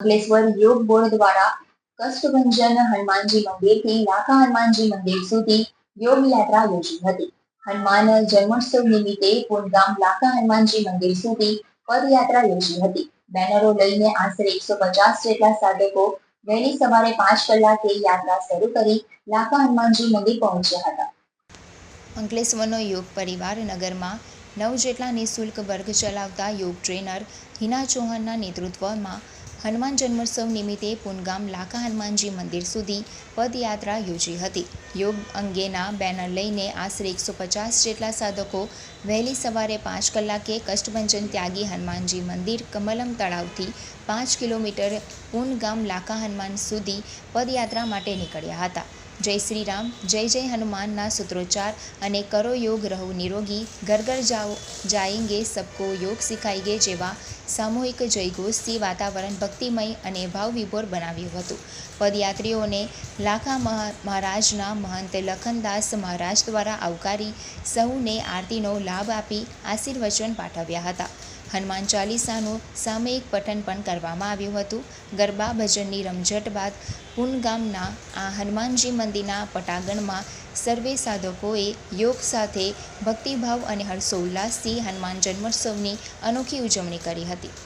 અંકલેશ્વર યોગ બોર્ડ દ્વારા કષ્ટભંજન હનુમાનજી મંદિરથી લાખા હનુમાનજી મંદિર સુધી યોગ યાત્રા યોજી હતી. હનુમાન જન્મોત્સવ નિમિત્તે પૂનગામ લાખા હનુમાનજી મંદિર સુધી પદયાત્રા યોજી હતી. બેનરો લઈને આશરે એકસો પચાસ જેટલા સાધકો વહેલી સવારે પાંચ કલાકે યાત્રા શરૂ કરી લાખા હનુમાનજી મંદિર પહોંચ્યા હતા. અંકલેશ્વરનો યોગ પરિવાર નગરમાં નવ જેટલા નિઃશુલ્ક વર્ગ ચલાવતા યોગ ટ્રેનર હિના ચૌહાણના નેતૃત્વમાં હનુમાન જન્મોત્સવ નિમિત્તે પુનગામ લાખા હનુમાનજી મંદિર સુધી પદયાત્રા યોજી હતી. યોગ અંગેના બેનર લઈને આશરે એકસો પચાસ જેટલા સાધકો વહેલી સવારે પાંચ કલાકે કષ્ટભંજન ત્યાગી હનુમાનજી મંદિર કમલમ તળાવથી પાંચ કિલોમીટર પુનગામ લાખા હનુમાન સુધી પદયાત્રા માટે નીકળ્યા હતા. જય શ્રી રામ જય જય હનુમાનના સૂત્રોચ્ચાર અને કરો યોગ રહો નિરોગી ઘર ઘર જાઓ, જાયેંગે સબકો યોગ સિખાઈએ જેવા સામૂહિક જયઘોષથી વાતાવરણ ભક્તિમય અને ભાવવિભોર બનાવ્યું હતું. પદયાત્રીઓને લાખા મહા, મહારાજના મહંત લખનદાસ મહારાજ દ્વારા આવકારી સહુને આરતીનો લાભ આપી આશીર્વચન પાઠવ્યા હતા. હનુમાન ચાલીસાનું સામયિક પઠન પણ કરવામાં આવ્યું હતું. ગરબા ભજનની રમઝટ બાદ પુનગામના આ હનુમાનજી મંદિરના પટાગણમાં સર્વે સાધકોએ યોગ સાથે ભક્તિભાવ અને હર્ષોલ્લાસથી હનુમાન જન્મોત્સવની અનોખી ઉજવણી કરી હતી.